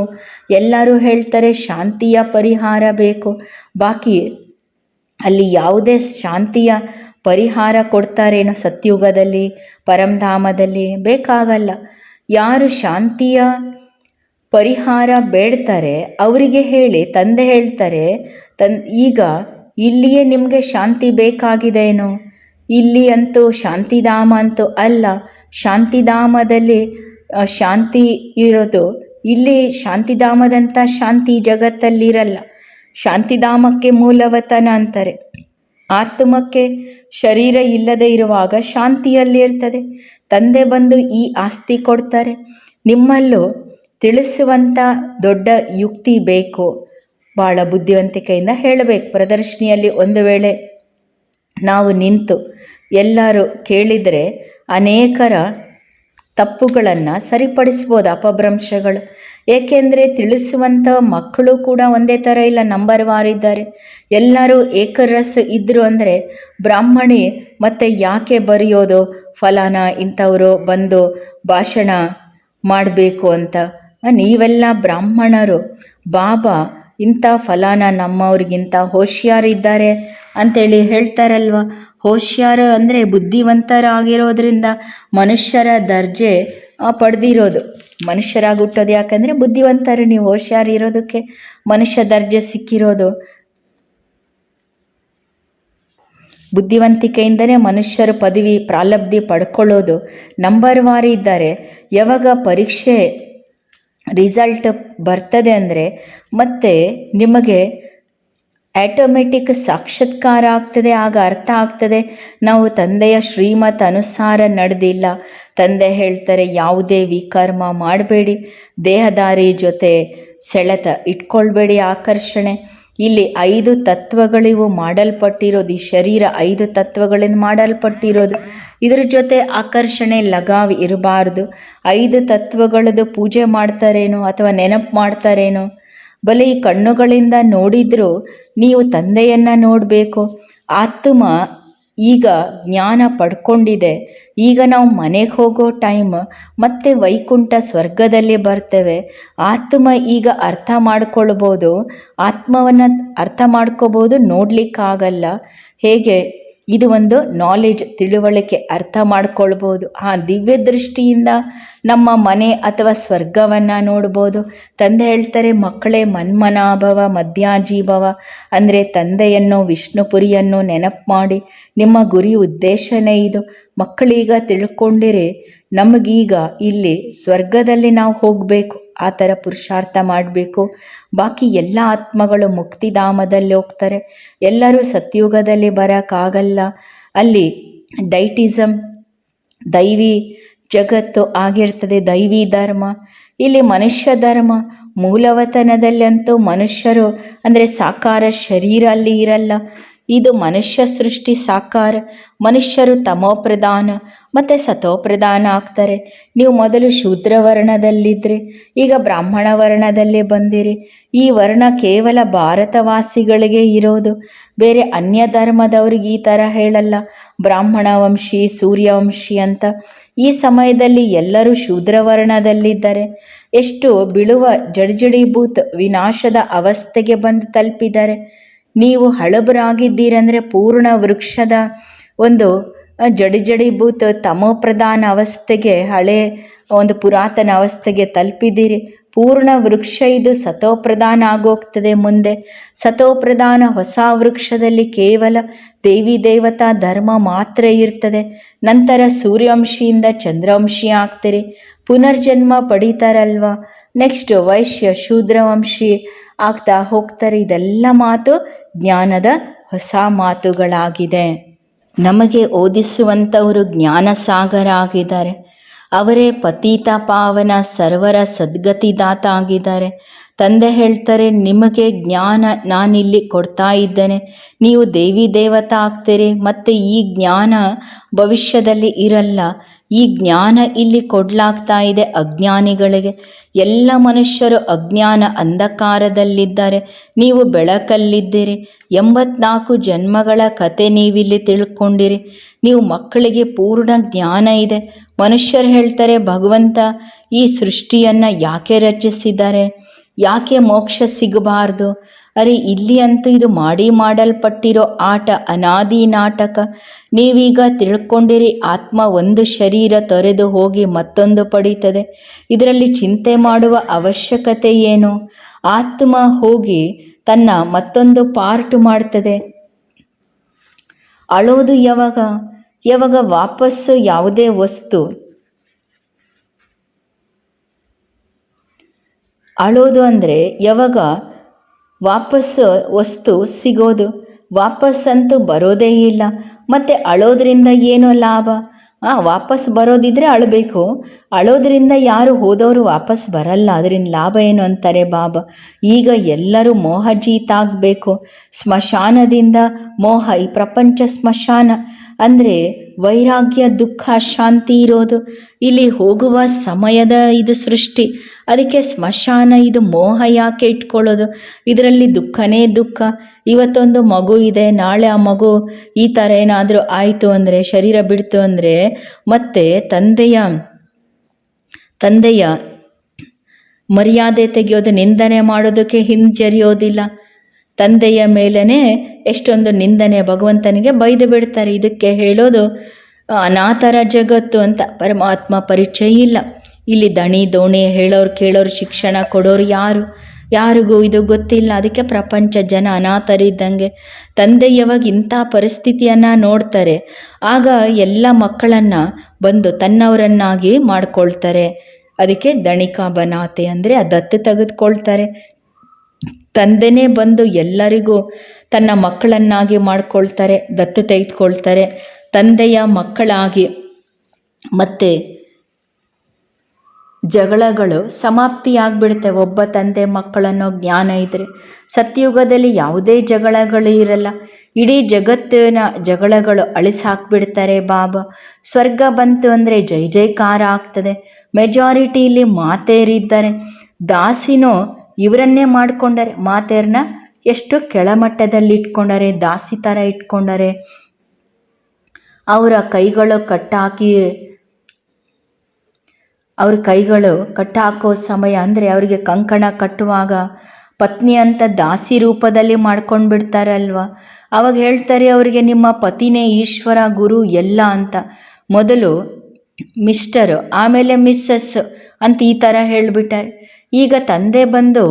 ಎಲ್ಲರೂ ಹೇಳ್ತಾರೆ, ಶಾಂತಿಯ ಪರಿಹಾರ ಬೇಕು. ಬಾಕಿ ಅಲ್ಲಿ ಯಾವುದೇ ಶಾಂತಿಯ ಪರಿಹಾರ ಕೊಡ್ತಾರೇನೋ ಸತ್ಯುಗದಲ್ಲಿ, ಪರಂಧಾಮದಲ್ಲಿ, ಬೇಕಾಗಲ್ಲ. ಯಾರು ಶಾಂತಿಯ ಪರಿಹಾರ ಬೇಡ್ತಾರೆ, ಅವರಿಗೆ ಹೇಳಿ, ತಂದೆ ಹೇಳ್ತಾರೆ, ತನ್ ಈಗ ಇಲ್ಲಿಯೇ ನಿಮಗೆ ಶಾಂತಿ ಬೇಕಾಗಿದೇನೋ ಇಲ್ಲಿ ಅಂತೂ ಶಾಂತಿಧಾಮ ಅಂತೂ ಅಲ್ಲ. ಶಾಂತಿಧಾಮದಲ್ಲಿ ಶಾಂತಿ ಇರೋದು. ಇಲ್ಲಿ ಶಾಂತಿಧಾಮದಂಥ ಶಾಂತಿ ಜಗತ್ತಲ್ಲಿರಲ್ಲ. ಶಾಂತಿಧಾಮಕ್ಕೆ ಮೂಲವತನ ಅಂತಾರೆ. ಆತ್ಮಕ್ಕೆ ಶರೀರ ಇಲ್ಲದೆ ಇರುವಾಗ ಶಾಂತಿಯಲ್ಲಿ ಇರ್ತದೆ ತಂದೆ ಬಂದು ಈ ಆಸ್ತಿ ಕೊಡ್ತಾರೆ. ನಿಮ್ಮಲ್ಲೂ ತಿಳಿಸುವಂಥ ದೊಡ್ಡ ಯುಕ್ತಿ ಬೇಕು. ಭಾಳ ಬುದ್ಧಿವಂತಿಕೆಯಿಂದ ಹೇಳಬೇಕು. ಪ್ರದರ್ಶನಿಯಲ್ಲಿ ಒಂದು ವೇಳೆ ನಾವು ನಿಂತು ಎಲ್ಲರೂ ಕೇಳಿದರೆ ಅನೇಕರ ತಪ್ಪುಗಳನ್ನು ಸರಿಪಡಿಸ್ಬೋದು ಅಪಭ್ರಂಶಗಳು. ಏಕೆಂದರೆ ತಿಳಿಸುವಂಥ ಮಕ್ಕಳು ಕೂಡ ಒಂದೇ ಥರ ಇಲ್ಲ ನಂಬರ್ ವಾರಿದ್ದಾರೆ ಎಲ್ಲರೂ ಏಕರಸ ಇದ್ದರು ಅಂದರೆ ಬ್ರಾಹ್ಮಣಿ ಮತ್ತೆ ಯಾಕೆ ಬರೆಯೋದು? ಫಲಾನ ಇಂಥವರು ಬಂದು ಭಾಷಣ ಮಾಡಬೇಕು ಅಂತ. ನೀವೆಲ್ಲ ಬ್ರಾಹ್ಮಣರು, ಬಾಬಾ ಇಂಥ ಫಲಾನ ನಮ್ಮವ್ರಿಗಿಂತ ಹೋಶಿಯಾರಿದ್ದಾರೆ ಅಂತೇಳಿ ಹೇಳ್ತಾರಲ್ವ? ಹೋಶಿಯಾರು ಅಂದರೆ ಬುದ್ಧಿವಂತರಾಗಿರೋದ್ರಿಂದ ಮನುಷ್ಯರ ದರ್ಜೆ ಪಡೆದಿರೋದು. ಮನುಷ್ಯರಾಗಿ ಹುಟ್ಟೋದು ಯಾಕಂದರೆ ಬುದ್ಧಿವಂತರು, ನೀವು ಹೋಶಿಯಾರಿರೋದಕ್ಕೆ ಮನುಷ್ಯ ದರ್ಜೆ ಸಿಕ್ಕಿರೋದು. ಬುದ್ಧಿವಂತಿಕೆಯಿಂದನೇ ಮನುಷ್ಯರು ಪದವಿ ಪ್ರಾಲಬ್ಧಿ ಪಡ್ಕೊಳ್ಳೋದು. ನಂಬರ್ ವಾರಿ ಇದ್ದಾರೆ. ಯಾವಾಗ ಪರೀಕ್ಷೆ ರಿಸಲ್ಟ್ ಬರ್ತದೆ ಅಂದರೆ ಮತ್ತೆ ನಿಮಗೆ ಆಟೋಮೆಟಿಕ್ ಸಾಕ್ಷಾತ್ಕಾರ ಆಗ್ತದೆ, ಆಗ ಅರ್ಥ ಆಗ್ತದೆ. ನಾವು ತಂದೆಯ ಶ್ರೀಮತ್ ಅನುಸಾರ ನಡೆದಿಲ್ಲ. ತಂದೆ ಹೇಳ್ತಾರೆ, ಯಾವುದೇ ವಿಕರ್ಮ ಮಾಡಬೇಡಿ. ದೇಹದಾರಿ ಜೊತೆ ಸೆಳೆತ ಇಟ್ಕೊಳ್ಬೇಡಿ ಆಕರ್ಷಣೆ. ಇಲ್ಲಿ ಐದು ತತ್ವಗಳಿವು ಮಾಡಲ್ಪಟ್ಟಿರೋದು, ಈ ಶರೀರ ಐದು ತತ್ವಗಳಿಂದ ಮಾಡಲ್ಪಟ್ಟಿರೋದು. ಇದ್ರ ಜೊತೆ ಆಕರ್ಷಣೆ, ಲಗಾವ್ ಇರಬಾರ್ದು. ಐದು ತತ್ವಗಳದ್ದು ಪೂಜೆ ಮಾಡ್ತಾರೇನೋ ಅಥವಾ ನೆನಪು ಮಾಡ್ತಾರೇನೋ? ಬಲೆ ಕಣ್ಣುಗಳಿಂದ ನೋಡಿದ್ರು ನೀವು ತಂದೆಯನ್ನ ನೋಡಬೇಕು. ಆತ್ಮ ಈಗ ಜ್ಞಾನ ಪಡ್ಕೊಂಡಿದೆ. ಈಗ ನಾವು ಮನೆಗೆ ಹೋಗೋ ಟೈಮ್, ಮತ್ತೆ ವೈಕುಂಠ ಸ್ವರ್ಗದಲ್ಲಿ ಬರ್ತೇವೆ. ಆತ್ಮ ಈಗ ಅರ್ಥ ಮಾಡ್ಕೊಳ್ಬೋದು. ಆತ್ಮವನ್ನು ಅರ್ಥ ಮಾಡ್ಕೋಬೋದು, ನೋಡ್ಲಿಕ್ಕಾಗಲ್ಲ. ಹೇಗೆ? ಇದು ಒಂದು ನಾಲೆಜ್ ತಿಳುವಳಿಕೆ ಅರ್ಥ ಮಾಡ್ಕೊಳ್ಬೋದು. ಆ ದಿವ್ಯ ದೃಷ್ಟಿಯಿಂದ ನಮ್ಮ ಮನೆ ಅಥವಾ ಸ್ವರ್ಗವನ್ನು ನೋಡ್ಬೋದು. ತಂದೆ ಹೇಳ್ತಾರೆ, ಮಕ್ಕಳೇ ಮನ್ಮನಾಭವ ಮಧ್ಯಾಜೀಭವ ಅಂದರೆ ತಂದೆಯನ್ನು, ವಿಷ್ಣುಪುರಿಯನ್ನು ನೆನಪು ಮಾಡಿ. ನಿಮ್ಮ ಗುರಿ ಉದ್ದೇಶನೇ ಇದು. ಮಕ್ಕಳೀಗ ತಿಳ್ಕೊಂಡಿರಿ, ನಮಗೀಗ ಇಲ್ಲಿ ಸ್ವರ್ಗದಲ್ಲಿ ನಾವು ಹೋಗಬೇಕು. ಆ ಥರ ಪುರುಷಾರ್ಥ ಮಾಡಬೇಕು. ಬಾಕಿ ಎಲ್ಲ ಆತ್ಮಗಳು ಮುಕ್ತಿಧಾಮದಲ್ಲಿ ಹೋಗ್ತಾರೆ. ಎಲ್ಲರೂ ಸತ್ಯುಗದಲ್ಲಿ ಬರೋಕ್ಕಾಗಲ್ಲ. ಅಲ್ಲಿ ಡೈಟಿಸಮ್ ದೈವಿ ಜಗತ್ತು ಆಗಿರ್ತದೆ. ದೈವಿ ಧರ್ಮ. ಇಲ್ಲಿ ಮನುಷ್ಯ ಧರ್ಮ. ಮೂಲವತನದಲ್ಲಿ ಅಂತೂ ಮನುಷ್ಯರು ಅಂದರೆ ಸಾಕಾರ ಶರೀರ ಅಲ್ಲಿ ಇರಲ್ಲ. ಇದು ಮನುಷ್ಯ ಸೃಷ್ಟಿ ಸಾಕಾರ, ಮನುಷ್ಯರು ತಮೋಪ್ರಧಾನ, ಮತ್ತು ಸತೋಪ್ರಧಾನ ಆಗ್ತಾರೆ. ನೀವು ಮೊದಲು ಶೂದ್ರ ವರ್ಣದಲ್ಲಿದ್ರಿ, ಈಗ ಬ್ರಾಹ್ಮಣ ವರ್ಣದಲ್ಲಿ ಬಂದಿರಿ. ಈ ವರ್ಣ ಕೇವಲ ಭಾರತವಾಸಿಗಳಿಗೆ ಇರೋದು. ಬೇರೆ ಅನ್ಯ ಧರ್ಮದವ್ರಿಗೆ ಈ ಥರ ಹೇಳಲ್ಲ. ಬ್ರಾಹ್ಮಣ ವಂಶಿ ಸೂರ್ಯವಂಶಿ ಅಂತ. ಈ ಸಮಯದಲ್ಲಿ ಎಲ್ಲರೂ ಶೂದ್ರ ವರ್ಣದಲ್ಲಿದ್ದಾರೆ, ಎಷ್ಟು ಬಿಳುವ ಜಡಿಜಡಿಭೂತ್ ವಿನಾಶದ ಅವಸ್ಥೆಗೆ ಬಂದು ತಲುಪಿದ್ದಾರೆ ನೀವು ಹಳಬರಾಗಿದ್ದೀರಂದರೆ ಪೂರ್ಣ ವೃಕ್ಷದ ಒಂದು ಜಡಿ ಜಡಿಭೂತ ತಮೋಪ್ರಧಾನ ಅವಸ್ಥೆಗೆ, ಹಳೆ ಒಂದು ಪುರಾತನ ಅವಸ್ಥೆಗೆ ತಲುಪಿದ್ದೀರಿ. ಪೂರ್ಣ ವೃಕ್ಷ ಇದು ಸತೋಪ್ರಧಾನ ಆಗೋಗ್ತದೆ ಮುಂದೆ. ಸತೋಪ್ರಧಾನ ಹೊಸ ವೃಕ್ಷದಲ್ಲಿ ಕೇವಲ ದೇವಿ ದೇವತಾ ಧರ್ಮ ಮಾತ್ರ ಇರ್ತದೆ. ನಂತರ ಸೂರ್ಯವಂಶಿಯಿಂದ ಚಂದ್ರವಂಶಿ ಆಗ್ತೀರಿ. ಪುನರ್ಜನ್ಮ ಪಡೀತಾರಲ್ವಾ? ನೆಕ್ಸ್ಟ್ ವೈಶ್ಯ ಶೂದ್ರವಂಶಿ ಆಗ್ತಾ ಹೋಗ್ತಾರೆ. ಇದೆಲ್ಲ ಮಾತು ಜ್ಞಾನದ ಹೊಸ ಮಾತುಗಳಾಗಿದೆ. ನಮಗೆ ಓದಿಸುವಂಥವರು ಜ್ಞಾನ ಸಾಗರ ಆಗಿದ್ದಾರೆ ಅವರೇ ಪತೀತ ಪಾವನ ಸರ್ವರ ಸದ್ಗತಿದಾತ ಆಗಿದ್ದಾರೆ ತಂದೆ ಹೇಳ್ತಾರೆ, ನಿಮಗೆ ಜ್ಞಾನ ನಾನಿಲ್ಲಿ ಕೊಡ್ತಾ ಇದ್ದೇನೆ. ನೀವು ದೇವಿ ದೇವತಾ ಆಗ್ತೀರಿ ಮತ್ತು ಈ ಜ್ಞಾನ ಭವಿಷ್ಯದಲ್ಲಿ ಇರಲ್ಲ. ಈ ಜ್ಞಾನ ಇಲ್ಲಿ ಕೊಡ್ಲಾಗ್ತಾ ಇದೆ ಅಜ್ಞಾನಿಗಳಿಗೆ. ಎಲ್ಲ ಮನುಷ್ಯರು ಅಜ್ಞಾನ ಅಂಧಕಾರದಲ್ಲಿದ್ದಾರೆ. ನೀವು ಬೆಳಕಲ್ಲಿದ್ದೀರಿ. ಎಂಬತ್ನಾಲ್ಕು ಜನ್ಮಗಳ ಕತೆ ನೀವಿಲ್ಲಿ ತಿಳ್ಕೊಂಡಿರಿ. ನೀವು ಮಕ್ಕಳಿಗೆ ಪೂರ್ಣ ಜ್ಞಾನ ಇದೆ. ಮನುಷ್ಯರು ಹೇಳ್ತಾರೆ, ಭಗವಂತ, ಈ ಸೃಷ್ಟಿಯನ್ನು ಯಾಕೆ ರಚಿಸಿದ್ದಾರೆ? ಯಾಕೆ ಮೋಕ್ಷ ಸಿಗಬಾರ್ದು? ಅರೆ, ಇಲ್ಲಿ ಅಂತೂ ಇದು ಮಾಡಿ ಮಾಡಲ್ಪಟ್ಟಿರೋ ಆಟ, ಅನಾದಿ ನಾಟಕ. ನೀವೀಗ ತಿಳ್ಕೊಂಡಿರಿ, ಆತ್ಮ ಒಂದು ಶರೀರ ತೊರೆದು ಹೋಗಿ ಮತ್ತೊಂದು ಪಡೀತದೆ. ಇದರಲ್ಲಿ ಚಿಂತೆ ಮಾಡುವ ಅವಶ್ಯಕತೆ ಏನು? ಆತ್ಮ ಹೋಗಿ ತನ್ನ ಮತ್ತೊಂದು ಪಾರ್ಟ್ ಮಾಡ್ತದೆ. ಅಳೋದು ಯಾವಾಗ? ಯಾವಾಗ ವಾಪಸ್ಸು ಯಾವುದೇ ವಸ್ತು. ಅಳೋದು ಅಂದ್ರೆ ಯಾವಾಗ ವಾಪಸ್ಸು ವಸ್ತು ಸಿಗೋದು? ವಾಪಸ್ ಅಂತೂ ಬರೋದೇ ಇಲ್ಲ. ಮತ್ತೆ ಅಳೋದ್ರಿಂದ ಏನೋ ಲಾಭ? ಆ, ವಾಪಸ್ ಬರೋದಿದ್ರೆ ಅಳಬೇಕು. ಅಳೋದ್ರಿಂದ ಯಾರು ಹೋದವರು ವಾಪಸ್ ಬರಲ್ಲ. ಅದರಿಂದ ಲಾಭ ಏನು ಅಂತಾರೆ ಬಾಬಾ? ಈಗ ಎಲ್ಲರೂ ಮೋಹಜೀತ ಆಗಬೇಕು. ಸ್ಮಶಾನದಿಂದ ಮೋಹ, ಈ ಪ್ರಪಂಚ ಸ್ಮಶಾನ. ಅಂದರೆ ವೈರಾಗ್ಯ, ದುಃಖ, ಶಾಂತಿ ಇರೋದು. ಇಲ್ಲಿ ಹೋಗುವ ಸಮಯದ ಇದು ಸೃಷ್ಟಿ. ಅದಕ್ಕೆ ಸ್ಮಶಾನ, ಇದು ಮೋಹ ಯಾಕೆ ಇಟ್ಕೊಳ್ಳೋದು? ಇದರಲ್ಲಿ ದುಃಖನೇ ದುಃಖ. ಇವತ್ತೊಂದು ಮಗು ಇದೆ, ನಾಳೆ ಆ ಮಗು ಈ ಥರ ಏನಾದರೂ ಆಯಿತು ಅಂದರೆ, ಶರೀರ ಬಿಡ್ತು ಅಂದರೆ, ಮತ್ತೆ ತಂದೆಯ ತಂದೆಯ ಮರ್ಯಾದೆ ತೆಗೆಯೋದು, ನಿಂದನೆ ಮಾಡೋದಕ್ಕೆ ಹಿಂಜರಿಯೋದಿಲ್ಲ. ತಂದೆಯ ಮೇಲೇ ಎಷ್ಟೊಂದು ನಿಂದನೆ ಭಗವಂತನಿಗೆ ಬೈದು ಬಿಡ್ತಾರೆ. ಇದಕ್ಕೆ ಹೇಳೋದು ಅನಾಥರ ಜಗತ್ತು ಅಂತ ಪರಮಾತ್ಮ ಪರಿಚಯ ಇಲ್ಲ. ಇಲ್ಲಿ ದಣಿ ದೋಣಿ ಹೇಳೋರು ಕೇಳೋರು ಶಿಕ್ಷಣ ಕೊಡೋರು ಯಾರು? ಯಾರಿಗೂ ಇದು ಗೊತ್ತಿಲ್ಲ. ಅದಕ್ಕೆ ಪ್ರಪಂಚ ಜನ ಅನಾಥರಿದ್ದಂಗೆ ತಂದೆ ಯಾವಾಗ ಇಂಥ ಪರಿಸ್ಥಿತಿಯನ್ನು ನೋಡ್ತಾರೆ. ಆಗ ಎಲ್ಲ ಮಕ್ಕಳನ್ನು ಬಂದು ತನ್ನವರನ್ನಾಗಿ ಮಾಡ್ಕೊಳ್ತಾರೆ. ಅದಕ್ಕೆ ದಣಿಕಾ ಬನಾತೆ ಅಂದರೆ ಆ ದತ್ತು ತೆಗೆದುಕೊಳ್ತಾರೆ. ತಂದೆನೇ ಬಂದು ಎಲ್ಲರಿಗೂ ತನ್ನ ಮಕ್ಕಳನ್ನಾಗಿ ಮಾಡ್ಕೊಳ್ತಾರೆ, ದತ್ತು ತೆಗೆದುಕೊಳ್ತಾರೆ. ತಂದೆಯ ಮಕ್ಕಳಾಗಿ ಮತ್ತೆ ಜಗಳಗಳು ಸಮಾಪ್ತಿಯಾಗ್ಬಿಡುತ್ತೆ. ಒಬ್ಬ ತಂದೆ ಮಕ್ಕಳನ್ನೋ ಜ್ಞಾನ ಇದ್ದರೆ ಸತ್ಯಯುಗದಲ್ಲಿ ಯಾವುದೇ ಜಗಳಗಳು ಇರಲ್ಲ. ಇಡೀ ಜಗತ್ತಿನ ಜಗಳಗಳು ಅಳಿಸಾಕ್ಬಿಡ್ತಾರೆ ಬಾಬಾ. ಸ್ವರ್ಗ ಬಂತು ಅಂದರೆ ಜೈ ಜೈಕಾರ ಆಗ್ತದೆ. ಮೆಜಾರಿಟಿಲಿ ಮಾತೇರಿದ್ದಾರೆ. ದಾಸಿನೂ ಇವರನ್ನೇ ಮಾಡ್ಕೊಂಡರೆ ಮಾತೆಯರನ್ನ ಎಷ್ಟು ಕೆಳಮಟ್ಟದಲ್ಲಿ ಇಟ್ಕೊಂಡರೆ ದಾಸಿ ಥರ ಇಟ್ಕೊಂಡರೆ, ಅವರ ಕೈಗಳು ಕಟ್ಟಾಕಿ, ಅವ್ರ ಕೈಗಳು ಕಟ್ಟಾಕೋ ಸಮಯ ಅಂದರೆ ಅವರಿಗೆ ಕಂಕಣ ಕಟ್ಟುವಾಗ ಪತ್ನಿ ಅಂತ ದಾಸಿ ರೂಪದಲ್ಲಿ ಮಾಡ್ಕೊಂಡು ಬಿಡ್ತಾರಲ್ವ ಅವಾಗ ಹೇಳ್ತಾರೆ ಅವರಿಗೆ, ನಿಮ್ಮ ಪತಿನೇ ಈಶ್ವರ ಗುರು ಎಲ್ಲ ಅಂತ. ಮೊದಲು ಮಿಸ್ಟರ್, ಆಮೇಲೆ ಮಿಸ್ಸಸ್ ಅಂತ ಈ ಥರ ಹೇಳಿಬಿಟ್ಟಾರೆ. ಈಗ ತಂದೆ ಬಂದು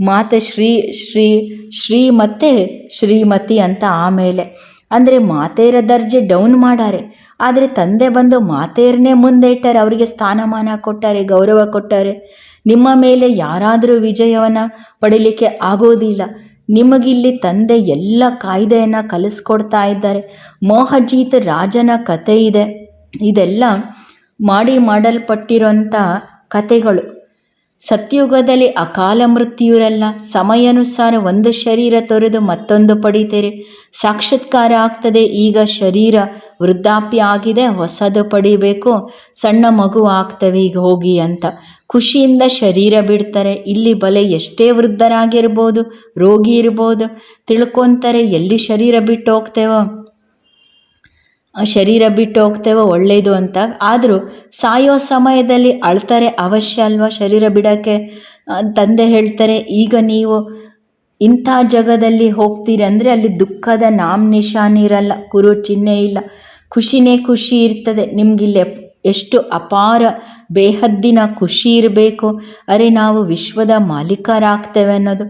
ಮಾತೆ ಶ್ರೀ ಶ್ರೀ ಶ್ರೀ ಮತ್ತೆ ಶ್ರೀಮತಿ ಅಂತ ಆಮೇಲೆ. ಅಂದರೆ ಮಾತೆಯರ ದರ್ಜೆ ಡೌನ್ ಮಾಡಾರೆ. ಆದರೆ ತಂದೆ ಬಂದು ಮಾತೆಯರನ್ನೇ ಮುಂದೆ ಇಟ್ಟಾರೆ ಅವರಿಗೆ ಸ್ಥಾನಮಾನ ಕೊಟ್ಟಾರೆ, ಗೌರವ ಕೊಟ್ಟಾರೆ. ನಿಮ್ಮ ಮೇಲೆ ಯಾರಾದರೂ ವಿಜಯವನ್ನು ಪಡೀಲಿಕ್ಕೆ ಆಗೋದಿಲ್ಲ. ನಿಮಗಿಲ್ಲಿ ತಂದೆ ಎಲ್ಲ ಕಾಯ್ದೆಯನ್ನು ಕಲಿಸ್ಕೊಡ್ತಾ ಇದ್ದಾರೆ. ಮೋಹಜೀತ್ ರಾಜನ ಕತೆ ಇದೆ. ಇದೆಲ್ಲ ಮಾಡಿ ಮಾಡಲ್ಪಟ್ಟಿರೋಂಥ ಕತೆಗಳು ಸತ್ಯುಗದಲ್ಲಿ ಅಕಾಲ ಮೃತ್ಯುರಲ್ಲ. ಸಮಯಾನುಸಾರ ಒಂದು ಶರೀರ ತೊರೆದು ಮತ್ತೊಂದು ಪಡಿತೇರೆ. ಸಾಕ್ಷಾತ್ಕಾರ ಆಗ್ತದೆ, ಈಗ ಶರೀರ ವೃದ್ಧಾಪ್ಯ ಆಗಿದೆ, ಹೊಸದು ಪಡಿಬೇಕು. ಸಣ್ಣ ಮಗು ಆಗ್ತವೆ, ಈಗ ಹೋಗಿ ಅಂತ. ಖುಷಿಯಿಂದ ಶರೀರ ಬಿಡ್ತಾರೆ. ಇಲ್ಲಿ ಬಲೆ ಎಷ್ಟೇ ವೃದ್ಧರಾಗಿರ್ಬೋದು, ರೋಗಿ ಇರ್ಬೋದು, ತಿಳ್ಕೊತಾರೆ, ಎಲ್ಲಿ ಶರೀರ ಬಿಟ್ಟು ಹೋಗ್ತೇವೋ ಶರೀರ ಬಿಟ್ಟು ಹೋಗ್ತೇವೋ ಒಳ್ಳೆಯದು ಅಂತ. ಆದರೂ ಸಾಯೋ ಸಮಯದಲ್ಲಿ ಅಳ್ತಾರೆ ಅವಶ್ಯ ಅಲ್ವಾ ಶರೀರ ಬಿಡೋಕ್ಕೆ? ತಂದೆ ಹೇಳ್ತಾರೆ, ಈಗ ನೀವು ಇಂಥ ಜಗದಲ್ಲಿ ಹೋಗ್ತೀರಿ ಅಂದರೆ ಅಲ್ಲಿ ದುಃಖದ ನಾಮ್ ನಿಶಾನ್ ಇರಲ್ಲ ಕುರು ಚಿಹ್ನೆ ಇಲ್ಲ. ಖುಷಿನೇ ಖುಷಿ ಇರ್ತದೆ. ನಿಮ್ಗಿಲ್ಲಿ ಎಷ್ಟು ಅಪಾರ ಬೇಹದ್ದಿನ ಖುಷಿ ಇರಬೇಕು. ಅರೆ ನಾವು ವಿಶ್ವದ ಮಾಲೀಕರಾಗ್ತೇವೆ ಅನ್ನೋದು.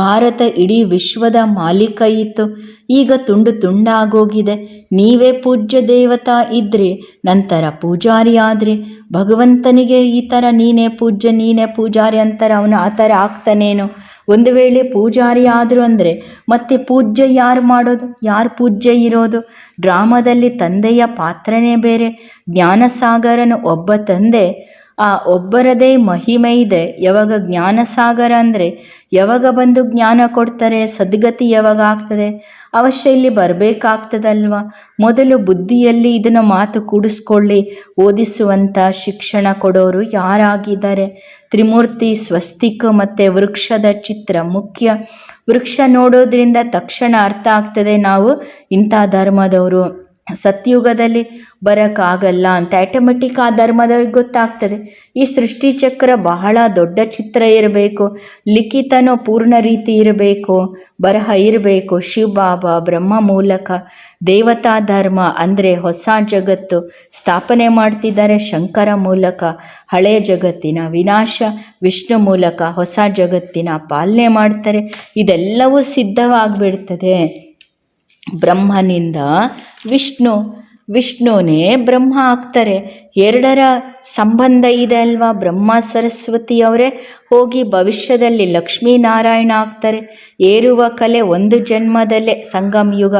ಭಾರತ ಇಡೀ ವಿಶ್ವದ ಮಾಲೀಕ ಇತ್ತು. ಈಗ ತುಂಡು ತುಂಡಾಗೋಗಿದೆ. ನೀವೇ ಪೂಜ್ಯ ದೇವತಾ ಇದ್ರೆ, ನಂತರ ಪೂಜಾರಿ ಆದರೆ ಭಗವಂತನಿಗೆ ಈ ಥರ ನೀನೇ ಪೂಜ್ಯ, ನೀನೇ ಪೂಜಾರಿ ಅಂತಾರೆ, ಅವನು ಆ ಥರ ಆಗ್ತಾನೇನು. ಒಂದು ವೇಳೆ ಪೂಜಾರಿ ಆದರು ಅಂದರೆ, ಮತ್ತೆ ಪೂಜ್ಯ ಯಾರು ಮಾಡೋದು? ಯಾರು ಪೂಜ್ಯ ಇರೋದು? ಡ್ರಾಮಾದಲ್ಲಿ ತಂದೆಯ ಪಾತ್ರನೇ ಬೇರೆ, ಜ್ಞಾನಸಾಗರನು ಒಬ್ಬ ತಂದೆ. ಆ ಒಬ್ಬರದೇ ಮಹಿಮೆ ಇದೆ. ಯಾವಾಗ ಜ್ಞಾನಸಾಗರ ಅಂದರೆ ಯಾವಾಗ ಬಂದು ಜ್ಞಾನ ಕೊಡ್ತಾರೆ, ಸದ್ಗತಿ ಯಾವಾಗ ಆಗ್ತದೆ? ಅವಶ್ಯ ಇಲ್ಲಿ ಬರಬೇಕಾಗ್ತದಲ್ವಾ? ಮೊದಲು ಬುದ್ಧಿಯಲ್ಲಿ ಇದನ್ನು ಮಾತು ಕೂಡಿಸ್ಕೊಳ್ಳಿ. ಓದಿಸುವಂಥ ಶಿಕ್ಷಣ ಕೊಡೋರು ಯಾರಾಗಿದ್ದಾರೆ? ತ್ರಿಮೂರ್ತಿ, ಸ್ವಸ್ತಿಕ ಮತ್ತು ವೃಕ್ಷದ ಚಿತ್ರ ಮುಖ್ಯ. ವೃಕ್ಷ ನೋಡೋದ್ರಿಂದ ತಕ್ಷಣ ಅರ್ಥ ಆಗ್ತದೆ ನಾವು ಇಂಥ ಧರ್ಮದವರು. ಸತ್ಯುಗದಲ್ಲಿ ಬರೋಕ್ಕಾಗಲ್ಲ ಅಂತ ಆಟೋಮೆಟಿಕ್ ಆ ಧರ್ಮದವ್ರಿಗೆ ಗೊತ್ತಾಗ್ತದೆ. ಈ ಸೃಷ್ಟಿ ಚಕ್ರ ಬಹಳ ದೊಡ್ಡ ಚಿತ್ರ ಇರಬೇಕು, ಲಿಖಿತನೋ ಪೂರ್ಣ ರೀತಿ ಇರಬೇಕು, ಬರಹ ಇರಬೇಕು. ಶಿವಬಾಬಾ ಬ್ರಹ್ಮ ಮೂಲಕ ದೇವತಾ ಧರ್ಮ ಅಂದರೆ ಹೊಸ ಜಗತ್ತು ಸ್ಥಾಪನೆ ಮಾಡ್ತಿದ್ದಾರೆ ಶಂಕರ ಮೂಲಕ. ಹಳೆಯ ಜಗತ್ತಿನ ವಿನಾಶ, ವಿಷ್ಣು ಮೂಲಕ ಹೊಸ ಜಗತ್ತಿನ ಪಾಲನೆ ಮಾಡ್ತಾರೆ. ಇದೆಲ್ಲವೂ ಸಿದ್ಧವಾಗಿಬಿಡ್ತದೆ. ಬ್ರಹ್ಮನಿಂದ ವಿಷ್ಣು, ವಿಷ್ಣುನೇ ಬ್ರಹ್ಮ ಆಗ್ತಾರೆ. ಎರಡರ ಸಂಬಂಧ ಇದೆ ಅಲ್ವಾ? ಬ್ರಹ್ಮ ಸರಸ್ವತಿಯವರೇ ಹೋಗಿ ಭವಿಷ್ಯದಲ್ಲಿ ಲಕ್ಷ್ಮೀನಾರಾಯಣ ಆಗ್ತಾರೆ. ಏರುವ ಕಲೆ ಒಂದು ಜನ್ಮದಲ್ಲೇ ಸಂಗಮ ಯುಗ.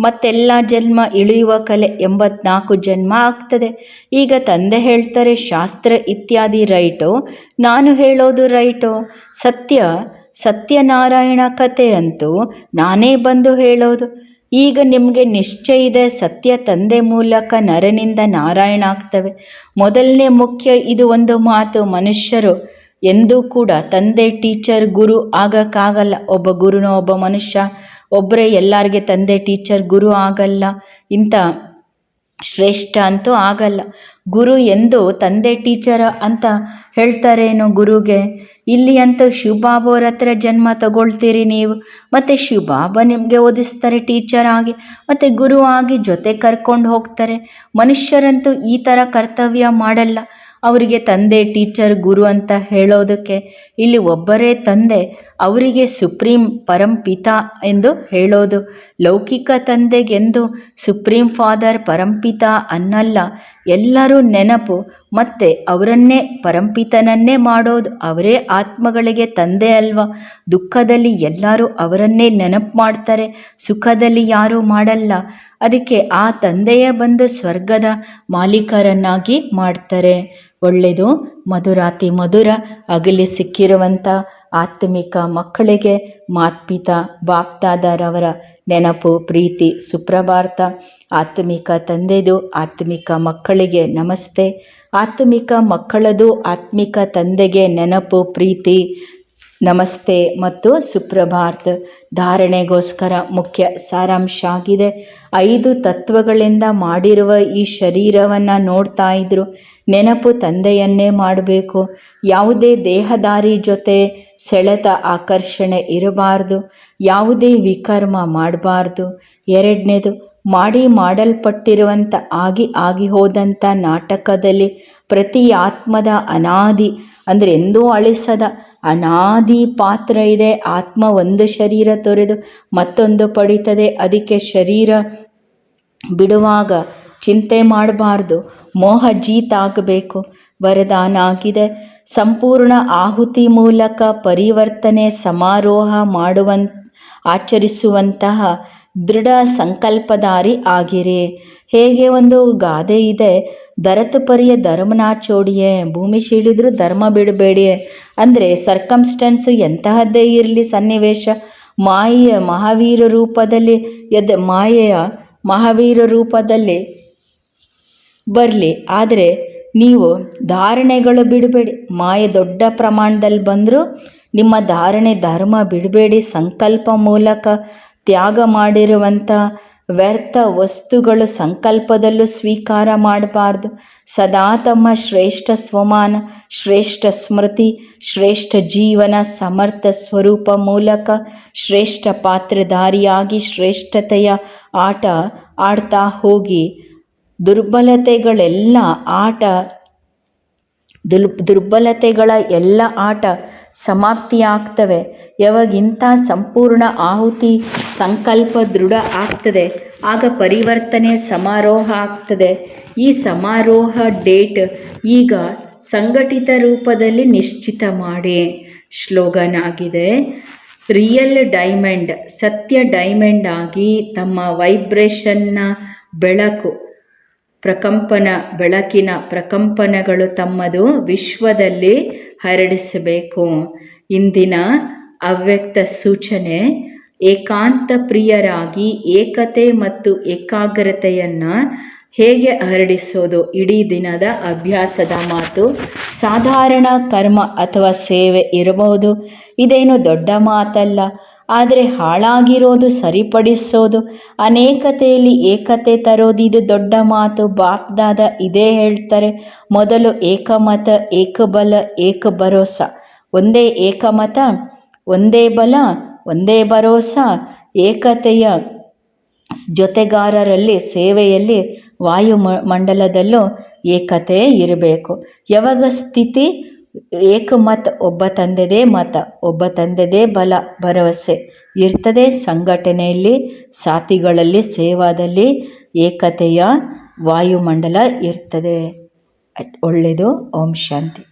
ಮತ್ತೆಲ್ಲ ಜನ್ಮ ಇಳಿಯುವ ಕಲೆ ಎಂಬತ್ನಾಲ್ಕು ಜನ್ಮ ಆಗ್ತದೆ. ಈಗ ತಂದೆ ಹೇಳ್ತಾರೆ, ಶಾಸ್ತ್ರ ಇತ್ಯಾದಿ ರೈಟು? ನಾನು ಹೇಳೋದು ರೈಟು? ಸತ್ಯ, ಸತ್ಯನಾರಾಯಣ ಕಥೆ ಅಂತೂ ನಾನೇ ಬಂದು ಹೇಳೋದು. ಈಗ ನಿಮಗೆ ನಿಶ್ಚಯ ಇದೆ, ಸತ್ಯ ತಂದೆ ಮೂಲಕ ನರನಿಂದ ನಾರಾಯಣ ಆಗ್ತವೆ. ಮೊದಲನೇ ಮುಖ್ಯ ಇದು ಒಂದು ಮಾತು ಮನುಷ್ಯರು ಎಂದೂ ಕೂಡ ತಂದೆ, ಟೀಚರ್, ಗುರು ಆಗಕ್ಕಾಗಲ್ಲ. ಒಬ್ಬ ಗುರುನ ಒಬ್ಬ ಮನುಷ್ಯ. ಒಬ್ಬರೇ ಎಲ್ಲರಿಗೆ ತಂದೆ, ಟೀಚರ್, ಗುರು ಆಗಲ್ಲ. ಇಂಥ ಶ್ರೇಷ್ಠ ಅಂತೂ ಆಗಲ್ಲ. ಗುರು ಎಂದು ತಂದೆ, ಟೀಚರ್ ಅಂತ ಹೇಳ್ತಾರೇನು ಗುರುಗೆ? ಇಲ್ಲಿ ಅಂತೂ ಶಿವಬಾಬು ಅವ್ರ ಹತ್ರ ಜನ್ಮ ತಗೊಳ್ತೀರಿ ನೀವು. ಮತ್ತು ಶಿವಬಾಬ ನಿಮಗೆ ಓದಿಸ್ತಾರೆ ಟೀಚರ್ ಆಗಿ, ಮತ್ತು ಗುರು ಆಗಿ ಜೊತೆ ಕರ್ಕೊಂಡು ಹೋಗ್ತಾರೆ. ಮನುಷ್ಯರಂತೂ ಈ ಥರ ಕರ್ತವ್ಯ ಮಾಡಲ್ಲ. ಅವರಿಗೆ ತಂದೆ ಟೀಚರ್ ಗುರು ಅಂತ ಹೇಳೋದಕ್ಕೆ ಇಲ್ಲಿ ಒಬ್ಬರೇ ತಂದೆ. ಅವರಿಗೆ ಸುಪ್ರೀಂ ಪರಂಪಿತ ಎಂದು ಹೇಳೋದು ಲೌಕಿಕ ತಂದೆಗೆಂದು ಸುಪ್ರೀಂ ಫಾದರ್ ಪರಂಪಿತ ಅನ್ನಲ್ಲ. ಎಲ್ಲರೂ ನೆನಪು, ಮತ್ತೆ ಅವರನ್ನೇ ಪರಂಪಿತನನ್ನೇ ಮಾಡೋದು ಅವರೇ ಆತ್ಮಗಳಿಗೆ ತಂದೆ ಅಲ್ವಾ? ದುಃಖದಲ್ಲಿ ಎಲ್ಲರೂ ಅವರನ್ನೇ ನೆನಪು ಮಾಡ್ತಾರೆ, ಸುಖದಲ್ಲಿ ಯಾರೂ ಮಾಡಲ್ಲ. ಅದಕ್ಕೆ ಆ ತಂದೆಯೇ ಬಂದು ಸ್ವರ್ಗದ ಮಾಲೀಕರನ್ನಾಗಿ ಮಾಡ್ತಾರೆ. ಒಳ್ಳೆಯದು ಮಧುರಾತಿ ಮಧುರ, ಅಗಲಿ ಸಿಕ್ಕಿರುವಂಥ ಆತ್ಮಿಕ ಮಕ್ಕಳಿಗೆ ಮಾತ್ಪಿತ ಬಾಪ್ದಾದರವರ ನೆನಪು, ಪ್ರೀತಿ, ಸುಪ್ರಭಾರ್ತ. ಆತ್ಮಿಕ ತಂದೆದು ಆತ್ಮಿಕ ಮಕ್ಕಳಿಗೆ ನಮಸ್ತೆ. ಆತ್ಮಿಕ ಮಕ್ಕಳದು ಆತ್ಮಿಕ ತಂದೆಗೆ ನೆನಪು, ಪ್ರೀತಿ, ನಮಸ್ತೆ ಮತ್ತು ಸುಪ್ರಭಾರ್ತ. ಧಾರಣೆಗೋಸ್ಕರ ಮುಖ್ಯ ಸಾರಾಂಶ ಆಗಿದೆ ಐದು ತತ್ವಗಳಿಂದ ಮಾಡಿರುವ ಈ ಶರೀರವನ್ನು ನೋಡ್ತಾ ಇದ್ರು. ನೆನಪು ತಂದೆಯನ್ನೇ ಮಾಡಬೇಕು. ಯಾವುದೇ ದೇಹದಾರಿ ಜೊತೆ ಸೆಳೆತ ಆಕರ್ಷಣೆ ಇರಬಾರ್ದು, ಯಾವುದೇ ವಿಕರ್ಮ ಮಾಡಬಾರ್ದು. ಎರಡನೇದು, ಮಾಡಿ ಮಾಡಲ್ಪಟ್ಟಿರುವಂಥ ಆಗಿ ಆಗಿ ಹೋದಂಥ ನಾಟಕದಲ್ಲಿ ಪ್ರತಿ ಆತ್ಮದ ಅನಾದಿ, ಅಂದರೆ ಎಂದೂ ಅಳಿಸದ ಅನಾದಿ ಪಾತ್ರ ಇದೆ. ಆತ್ಮ ಒಂದು ಶರೀರ ತೊರೆದು ಮತ್ತೊಂದು ಪಡಿತದೆ. ಅದಕ್ಕೆ ಶರೀರ ಬಿಡುವಾಗ ಚಿಂತೆ ಮಾಡಬಾರ್ದು. ಮೋಹ ಜೀತ್ ಆಗಬೇಕು. ವರದಾನ ಆಗಿದೆ. ಸಂಪೂರ್ಣ ಆಹುತಿ ಮೂಲಕ ಪರಿವರ್ತನೆ ಸಮಾರೋಹ ಮಾಡುವಂ ಆಚರಿಸುವಂತಹ ದೃಢ ಸಂಕಲ್ಪಧಾರಿ ಆಗಿರಿ. ಹೇಗೆ ಒಂದು ಗಾದೆ ಇದೆ? ದರತು ಪರಿಯ ಧರ್ಮನಾಚೋಡಿಯೇ ಭೂಮಿ ಶೀಳಿದ್ರು ಧರ್ಮ ಬಿಡಬೇಡಿ. ಅಂದರೆ ಸರ್ಕಮ್ಸ್ಟೆನ್ಸು ಎಂತಹದ್ದೇ ಇರಲಿ ಸನ್ನಿವೇಶ. ಮಾಯೆಯ ಮಹಾವೀರ ರೂಪದಲ್ಲಿ ಎದ್ ಮಾಯೆಯ ಮಹಾವೀರ ರೂಪದಲ್ಲಿ ಬರಲಿ. ಆದರೆ ನೀವು ಧಾರಣೆಗಳು ಬಿಡಬೇಡಿ. ಮಾಯೆ ದೊಡ್ಡ ಪ್ರಮಾಣದಲ್ಲಿ ಬಂದರೂ ನಿಮ್ಮ ಧಾರಣೆ ಧರ್ಮ ಬಿಡಬೇಡಿ. ಸಂಕಲ್ಪ ಮೂಲಕ ತ್ಯಾಗ ಮಾಡಿರುವಂಥ ವ್ಯರ್ಥ ವಸ್ತುಗಳು ಸಂಕಲ್ಪದಲ್ಲೂ ಸ್ವೀಕಾರ ಮಾಡಬಾರ್ದು. ಸದಾ ತಮ್ಮ ಶ್ರೇಷ್ಠ ಸ್ವಮಾನ, ಶ್ರೇಷ್ಠ ಸ್ಮೃತಿ, ಶ್ರೇಷ್ಠ ಜೀವನ ಸಮರ್ಥ ಸ್ವರೂಪ ಮೂಲಕ ಶ್ರೇಷ್ಠ ಪಾತ್ರಧಾರಿಯಾಗಿ ಶ್ರೇಷ್ಠತೆಯ ಆಟ ಆಡ್ತಾ ಹೋಗಿ ದುರ್ಬಲತೆಗಳೆಲ್ಲ ಆಟ ದುಲ್ ದುರ್ಬಲತೆಗಳ ಎಲ್ಲ ಆಟ ಸಮಾಪ್ತಿಯಾಗ್ತವೆ. ಯಾವಾಗಿಂಥ ಸಂಪೂರ್ಣ ಆಹುತಿ, ಸಂಕಲ್ಪ ದೃಢ ಆಗ್ತದೆ. ಆಗ ಪರಿವರ್ತನೆ ಸಮಾರೋಹ ಆಗ್ತದೆ. ಈ ಸಮಾರೋಹ ಡೇಟ್ ಈಗ ಸಂಘಟಿತ ರೂಪದಲ್ಲಿ ನಿಶ್ಚಿತ ಮಾಡಿ. ಶ್ಲೋಗನ್ ಆಗಿದೆ, ರಿಯಲ್ ಡೈಮಂಡ್, ಸತ್ಯ ಡೈಮಂಡ್ ಆಗಿ ತಮ್ಮ ವೈಬ್ರೇಷನ್ನ ಬೆಳಕು ಪ್ರಕಂಪನ ಬೆಳಕಿನ ಪ್ರಕಂಪನಗಳು ತಮ್ಮದು ವಿಶ್ವದಲ್ಲಿ ಹರಡಿಸಬೇಕು. ಇಂದಿನ ಅವ್ಯಕ್ತ ಸೂಚನೆ, ಏಕಾಂತ ಪ್ರಿಯರಾಗಿ ಏಕತೆ ಮತ್ತು ಏಕಾಗ್ರತೆಯನ್ನು ಹೇಗೆ ಹರಡಿಸೋದು? ಇಡೀ ದಿನದ ಅಭ್ಯಾಸದ ಮಾತು, ಸಾಧಾರಣ ಕರ್ಮ ಅಥವಾ ಸೇವೆ ಇರಬಹುದು. ಇದೇನು ದೊಡ್ಡ ಮಾತಲ್ಲ. ಆದರೆ ಹಾಳಾಗಿರೋದು ಸರಿಪಡಿಸೋದು. ಅನೇಕತೆಯಲ್ಲಿ ಏಕತೆ ತರೋದು ಇದು ದೊಡ್ಡ ಮಾತು. ಬಾಪ್ದಾದ ಇದೇ ಹೇಳ್ತಾರೆ, ಮೊದಲು ಏಕಮತ, ಏಕಬಲ ಏಕ ಭರೋಸ ಒಂದೇ ಏಕಮತ, ಒಂದೇ ಬಲ, ಒಂದೇ ಭರೋಸ. ಏಕತೆಯ ಜೊತೆಗಾರರಲ್ಲಿ, ಸೇವೆಯಲ್ಲಿ ವಾಯು ಮಂಡಲದಲ್ಲೂ ಏಕತೆ ಇರಬೇಕು. ಯಾವಾಗ ಸ್ಥಿತಿ? ಏಕಮತ, ಒಬ್ಬ ತಂದೆದೇ ಮತ, ಒಬ್ಬ ತಂದೆದೇ ಬಲ, ಭರವಸೆ. ಇರ್ತದೆ ಸಂಘಟನೆಯಲ್ಲಿ ಸಾತಿಗಳಲ್ಲಿ ಸೇವಾದಲ್ಲಿ ಏಕತೆಯ ವಾಯುಮಂಡಲ ಇರ್ತದೆ. ಒಳ್ಳೆಯದು. ಓಂ ಶಾಂತಿ.